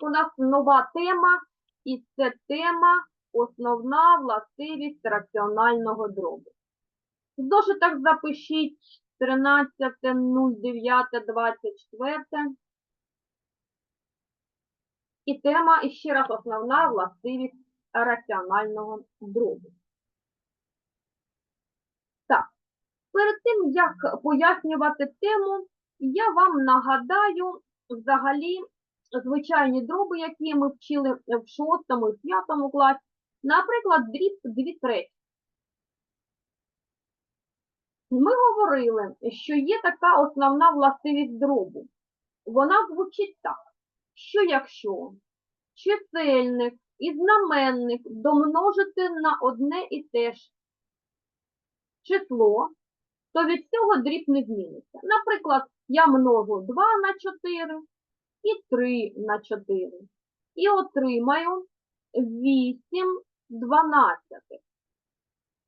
У нас нова тема, і це тема основна властивість раціонального дробу. В зошитах запишіть 13.09.24. І тема, і ще раз, основна властивість раціонального дробу. Так, перед тим, як пояснювати тему, я вам нагадаю взагалі звичайні дроби, які ми вчили в 6 і 5 класі. Наприклад, дріб 2 треті. Ми говорили, що є така основна властивість дробу. Вона звучить так, що якщо чисельник і знаменник домножити на одне і те ж число, то від цього дріб не зміниться. Наприклад, я множу 2 на 4 і 3 на 4. І отримаю 8 дванадцятих.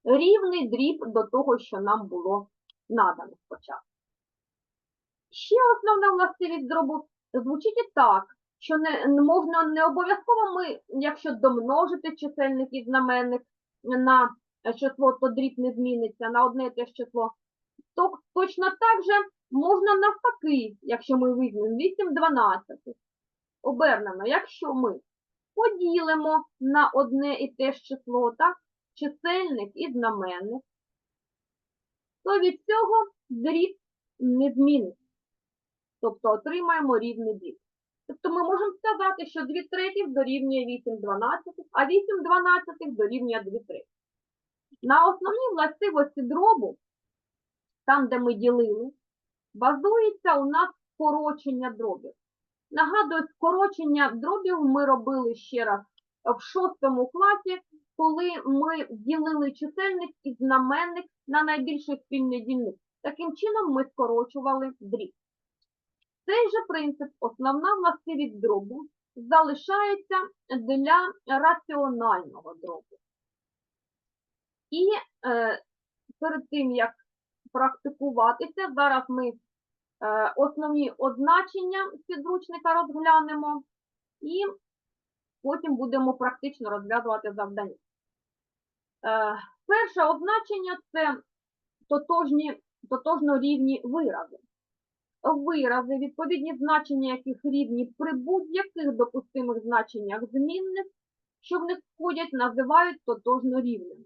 Рівний дріб до того, що нам було надано спочатку. Ще основна властивість дробу звучить і так, що не можна не обов'язково ми, якщо домножити чисельник і знаменник на число, то дріб не зміниться на одне і те ж число, то точно так же можна навпаки, якщо ми візьмемо 8 дванадцятих. Обернемо, якщо ми поділимо на одне і те ж число, так, чисельник і знаменник, то від цього дріб не зміниться. Тобто отримаємо рівний дріб. Тобто ми можемо сказати, що 2 третіх дорівнює 8 дванадцятих, а 8 дванадцятих дорівнює 2 третіх. На основній властивості дробу, там, де ми ділили, базується у нас скорочення дробів. Нагадую, скорочення дробів ми робили ще раз в шостому класі, коли ми ділили чисельник і знаменник на найбільший спільний дільник. Таким чином ми скорочували дріб. Цей же принцип, основна властивість дробу, залишається для раціонального дробу. І е, перед тим, як практикуватися, зараз ми основні означення підручника розглянемо і потім будемо практично розв'язувати завдання. Е, перше означення це тотожні, тотожно рівні вирази. Вирази, відповідні значення яких рівні при будь-яких допустимих значеннях змінних, що в них входять, називають тотожно рівними.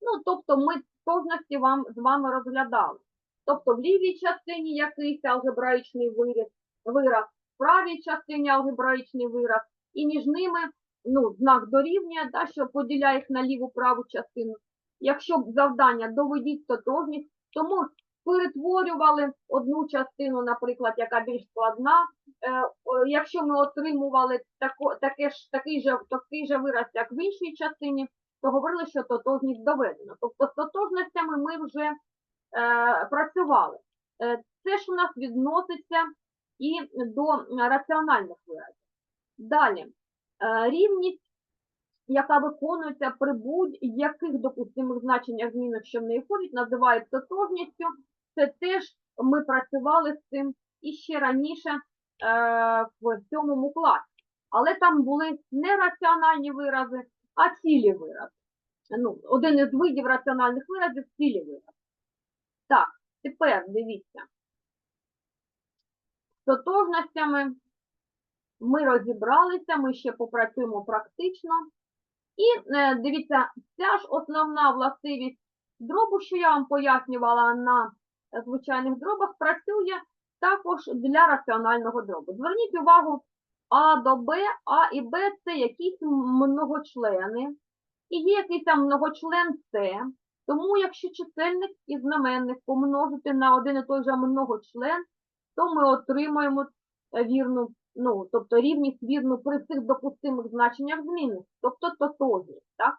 Ну, тобто ми тотожності вам, з вами розглядали. Тобто в лівій частині якийсь алгебраїчний вираз, вираз, в правій частині алгебраїчний вираз, і між ними ну, знак дорівнює, да, що поділяє їх на ліву праву частину. Якщо завдання доведіть тотожність, тому перетворювали одну частину, наприклад, яка більш складна. Е, якщо ми отримували тако, таке ж, такий, же, такий же вираз, як в іншій частині, то говорили, що тотожність доведена. Тобто з тотожностями ми вже працювали. Е, це ж у нас відноситься і до раціональних виразів. Далі, е, рівність, яка виконується при будь-яких допустимих значеннях змінок, що в неї входить, називають тотожністю. Це теж ми працювали з цим і ще раніше е, в сьомому класі. Але там були не раціональні вирази, а цілі вирази. Ну, один із видів раціональних виразів цілі вирази. Так, тепер дивіться. З тотожностями ми розібралися, ми ще попрацюємо практично. І е, дивіться, ця ж основна властивість дробу, що я вам пояснювала на е, звичайних дробах, працює також для раціонального дробу. Зверніть увагу, А до Б, А і Б це якісь многочлени, і є якийсь там многочлен С. Тому якщо чисельник і знаменник помножити на один і той же многочлен, то ми отримаємо е, вірну, ну, тобто рівність вірну при всіх допустимих значеннях зміни, тобто тотожність, так?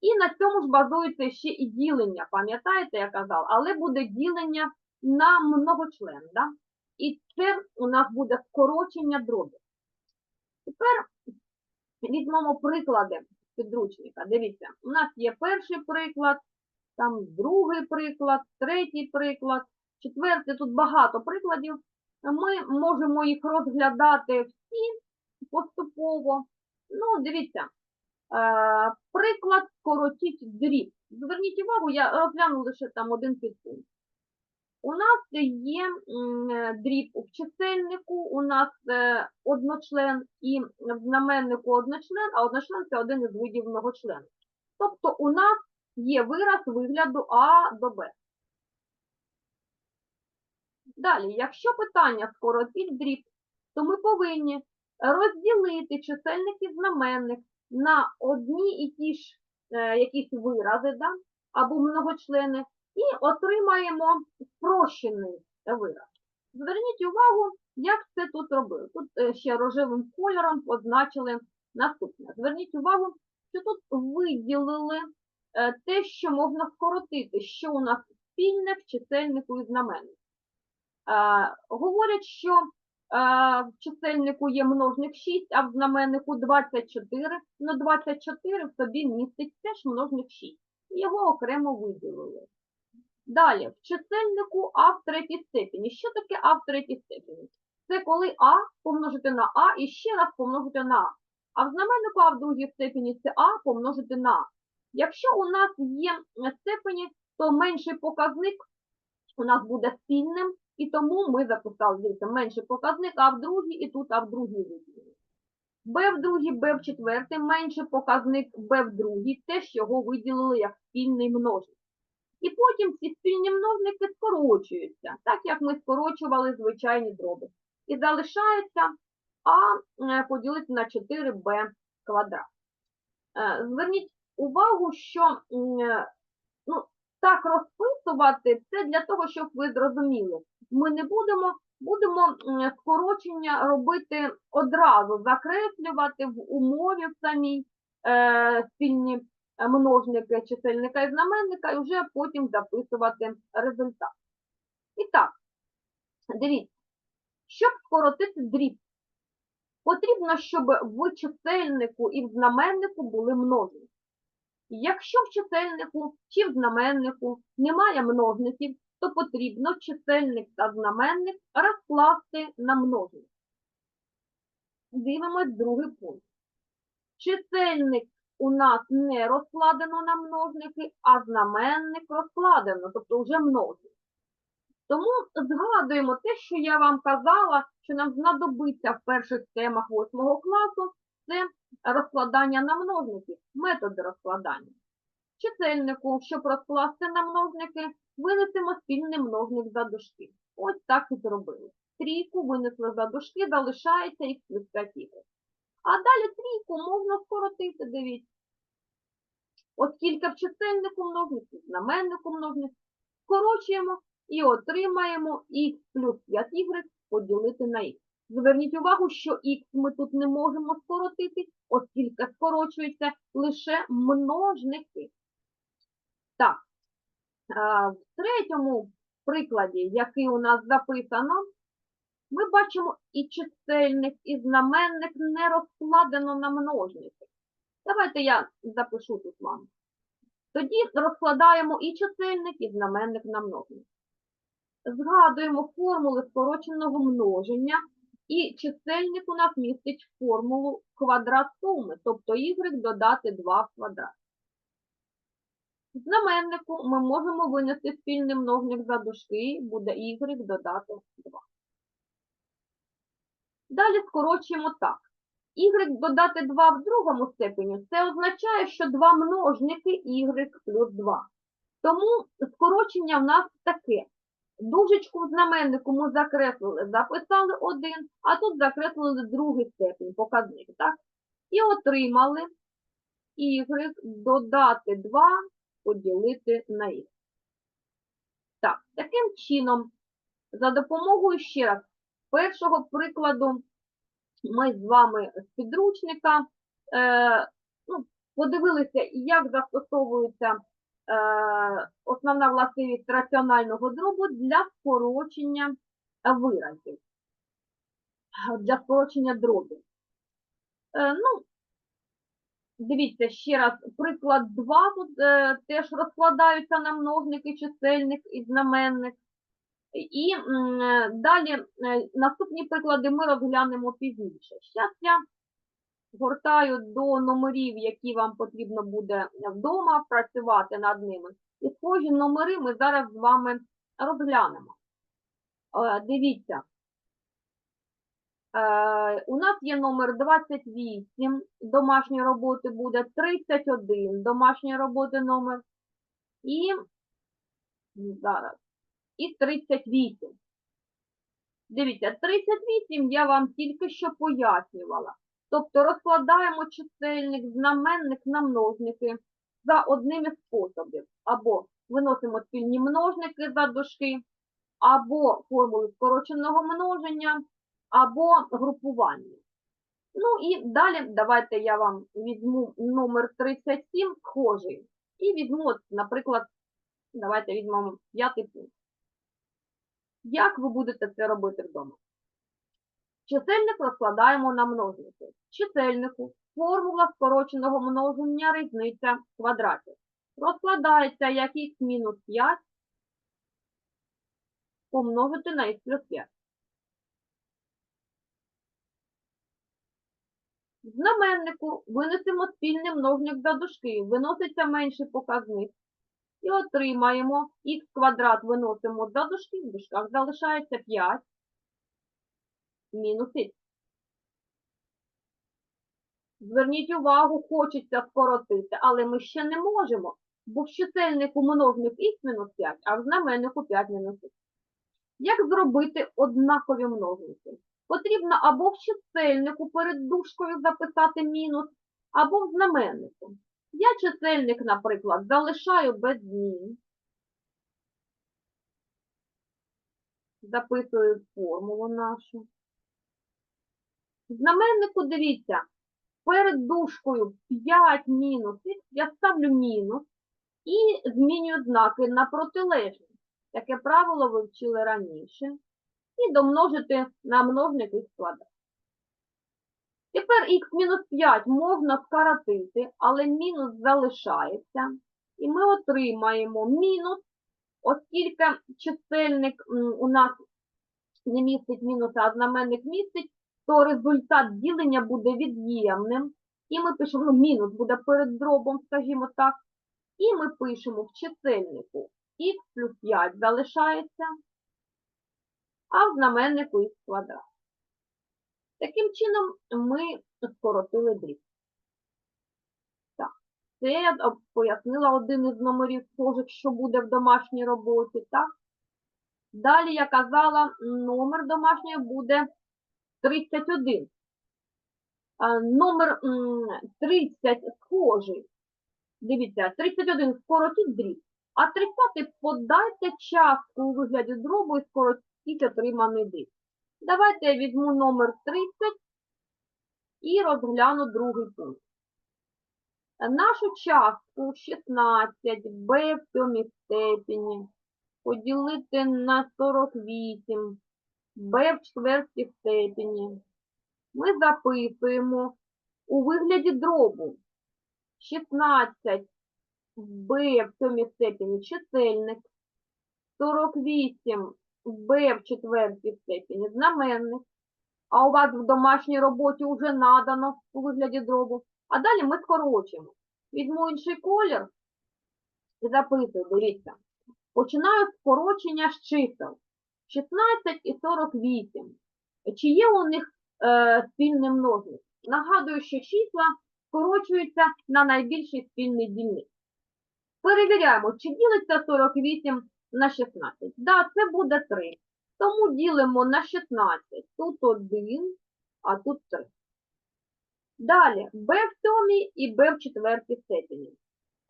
І на цьому ж базується ще і ділення, пам'ятаєте, я казав, але буде ділення на многочлен, да? І це у нас буде скорочення дробів. Тепер візьмемо приклади підручника. Дивіться, у нас є перший приклад, там другий приклад, третій приклад, четвертий, тут багато прикладів. Ми можемо їх розглядати всі поступово. Ну, дивіться, е, приклад скоротіть дріб. Зверніть увагу, я розгляну лише там один підпункт. У нас є е, дріб в чисельнику, у нас е, одночлен і в знаменнику одночлен, а одночлен це один із видів многочленів. Тобто у нас є вираз вигляду А до Б. Далі, якщо питання скоротить дріб, то ми повинні розділити чисельник і знаменник на одні і ті ж е, якісь вирази, да? або многочлени, і отримаємо спрощений вираз. Зверніть увагу, як це тут робили. Тут е, ще рожевим кольором позначили наступне. Зверніть увагу, що тут виділили те, що можна скоротити, що у нас спільне в чисельнику і знаменнику. Е, Говорять, що е, в чисельнику є множник 6, а в знаменнику 24. Ну, 24 в собі містить теж множник 6. Його окремо виділили. Далі, в чисельнику А в третій степені. Що таке А в третій степені? Це коли А помножити на А і ще раз помножити на А. А в знаменнику А в другій степені це А помножити на А. Якщо у нас є е, степені, то менший показник у нас буде спільним, і тому ми записали дивіться, менший показник А в другій і тут А в другій виділили. Б в другій, Б в четвертій, менший показник Б в другій, теж його виділили як спільний множник. І потім ці спільні множники скорочуються, так як ми скорочували звичайні дроби. І залишається А е, поділити на 4Б квадрат. Е, Зверніть увагу, що е, ну, так розписувати це для того, щоб ви зрозуміли. Ми не будемо, будемо скорочення робити одразу, закреслювати в умові в самій е, спільні е, множники чисельника і знаменника, і вже потім записувати результат. І так, дивіться, щоб скоротити дріб, потрібно, щоб в чисельнику і в знаменнику були множники. Якщо в чисельнику чи в знаменнику немає множників, то потрібно чисельник та знаменник розкласти на множник. Дивимось другий пункт. Чисельник у нас не розкладено на множники, а знаменник розкладено, тобто вже множник. Тому згадуємо те, що я вам казала, що нам знадобиться в перших темах 8 класу, це розкладання на множники, методи розкладання. Чисельнику, щоб розкласти на множники, винесемо спільний множник за дужки. Ось так і зробили. Трійку винесли за дужки, залишається х плюс 5 y. А далі трійку можна скоротити, дивіться. Оскільки в чисельнику множник, знаменнику множник, скорочуємо і отримаємо х плюс 5y поділити на х. Зверніть увагу, що х ми тут не можемо скоротити, оскільки скорочуються лише множники. Так, в третьому прикладі, який у нас записано, ми бачимо і чисельник, і знаменник не розкладено на множники. Давайте я запишу тут вам. Тоді розкладаємо і чисельник, і знаменник на множник. Згадуємо формули скороченого множення, і чисельник у нас містить формулу квадрат суми, тобто y додати 2 в квадрат. Знаменнику ми можемо винести спільний множник за дужки, буде y додати 2. Далі скорочуємо так. y додати 2 в другому степені, це означає, що два множники y плюс 2. Тому скорочення в нас таке. Дужечку в знаменнику ми закреслили, записали один, а тут закреслили другий степень, показник, так? І отримали y додати 2 поділити на х. Так, таким чином, за допомогою ще раз першого прикладу, ми з вами з підручника е, ну, подивилися, як застосовується основна властивість раціонального дробу для скорочення виразів, для скорочення дробів. Е, ну, Дивіться ще раз, приклад 2 тут е, теж розкладаються на множники, чисельник і знаменник. І е, далі е, наступні приклади ми розглянемо пізніше. Зараз я гортаю до номерів, які вам потрібно буде вдома працювати над ними. І схожі номери ми зараз з вами розглянемо. Е, Дивіться. Е, У нас є номер 28 домашньої роботи буде, 31 домашньої роботи номер і зараз і 38. Дивіться, 38 я вам тільки що пояснювала. Тобто розкладаємо чисельник, знаменник на множники за одним із способів. Або виносимо спільні множники за дужки, або формулу скороченого множення, або групування. Ну і далі давайте я вам візьму номер 37 схожий. І візьму, наприклад, давайте візьмемо п'ятий пункт. Як ви будете це робити вдома? Чисельник розкладаємо на множники. Чисельнику формула скороченого множення різниця квадратів. Розкладається як х мінус 5 помножити на х плюс 5. В знаменнику винесемо спільний множник за дужки, виноситься менший показник. І отримаємо х квадрат виносимо за дужки, в дужках залишається 5 мінус. Зверніть увагу, хочеться скоротити, але ми ще не можемо, бо в чисельнику множник мінус 5, а в знаменнику 5 мінус х. Як зробити однакові множники? Потрібно або в чисельнику перед дужкою записати мінус, або в знаменнику. Я чисельник, наприклад, залишаю без змін. Записую формулу нашу. Знаменнику, дивіться, перед дужкою 5 мінус х я ставлю мінус і змінюю знаки на протилежні. Таке правило ви вчили раніше. І домножити на множник х квадрат. Тепер х мінус 5 можна скоротити, але мінус залишається. І ми отримаємо мінус, оскільки чисельник у нас не містить мінуса, а знаменник містить, то результат ділення буде від'ємним. І ми пишемо, ну, мінус буде перед дробом, скажімо так. І ми пишемо в чисельнику х плюс 5 залишається, а в знаменнику х квадрат. Таким чином ми скоротили дріб. Так, це я пояснила один із номерів схожих, що буде в домашній роботі, так? Далі я казала, номер домашньої буде 31. А, Номер 30 схожий. Дивіться, 31 скоротіть дріб, а 30 подайте частку у вигляді дробу і скоротіть отриманий дріб. Давайте я візьму номер 30 і розгляну другий пункт. Нашу частку 16 b в сьомій степені поділити на 48 b в четвертій степені. Ми записуємо у вигляді дробу 16 b в сьомій степені чисельник, 48 b в четвертій степені знаменник, а у вас в домашній роботі вже надано у вигляді дробу. А далі ми скорочуємо. Візьму інший колір і записую, дивіться. Починаю скорочення з чисел 16 і 48. Чи є у них е, спільний множник? Нагадую, що числа скорочуються на найбільший спільний дільник. Перевіряємо, чи ділиться 48 на 16. Да, це буде 3. Тому ділимо на 16. Тут 1, а тут 3. Далі, b в сьомій і b в четвертій степені.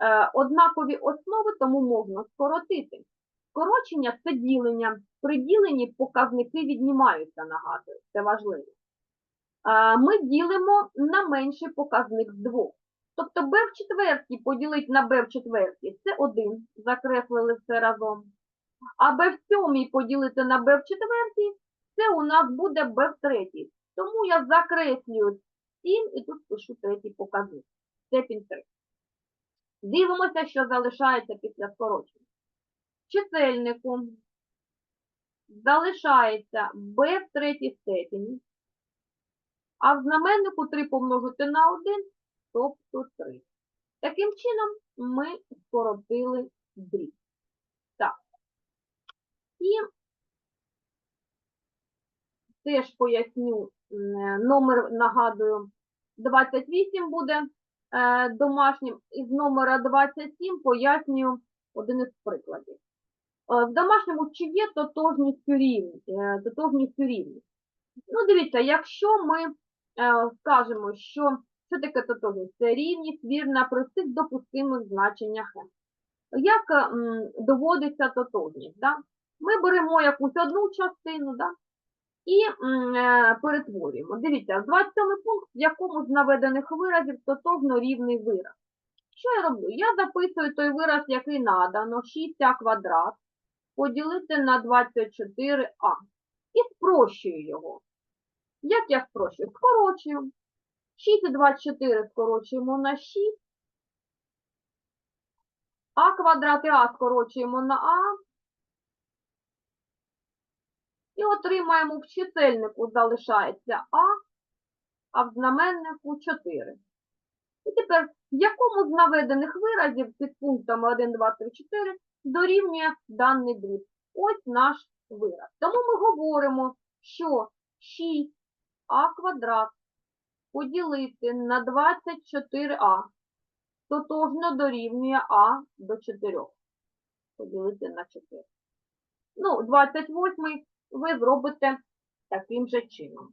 Е, однакові основи, тому можна скоротити. Скорочення – це ділення. При діленні показники віднімаються, нагадую, це важливо. Ми ділимо на менший показник з двох. Тобто b в четвертій поділити на b в четвертій – це 1, закреслили все разом. А b в сьомій поділити на b в четвертій – це у нас буде b в третій. Тому я закреслюю 7 і тут пишу третій показник. Степінь 3. Дивимося, що залишається після скорочення. Чисельнику залишається b в третій степені. а в знаменнику 3 помножити на 1, тобто 3. Таким чином ми скоротили дріб. Так. І теж поясню номер, нагадую, 28 буде е, домашнім, із номера 27 пояснюю один із прикладів. Е, В домашньому чи є тотожністю рівні, е, тотожністю рівні. Ну, дивіться, якщо ми е, скажемо, що що таке тотожність? Це рівність вірна при всіх допустимих значеннях m. Як м, доводиться тотожність? Да? Ми беремо якусь одну частину да? і м, е, перетворюємо. Дивіться, 27 пункт, в якому з наведених виразів тотожно рівний вираз. Що я роблю? Я записую той вираз, який надано, 6а квадрат, поділити на 24а. І спрощую його. Як я спрощую? Скорочую. 6 і 24 скорочуємо на 6. А квадрат А скорочуємо на А. І отримаємо в чисельнику залишається А, а в знаменнику 4. І тепер, в якому з наведених виразів під пунктами 1, 2, 3, 4 дорівнює даний дріб? Ось наш вираз. Тому ми говоримо, що 6а квадрат поділити на 24а тотожно дорівнює а до 4. Поділити на 4. Ну, 28 ви зробите таким же чином.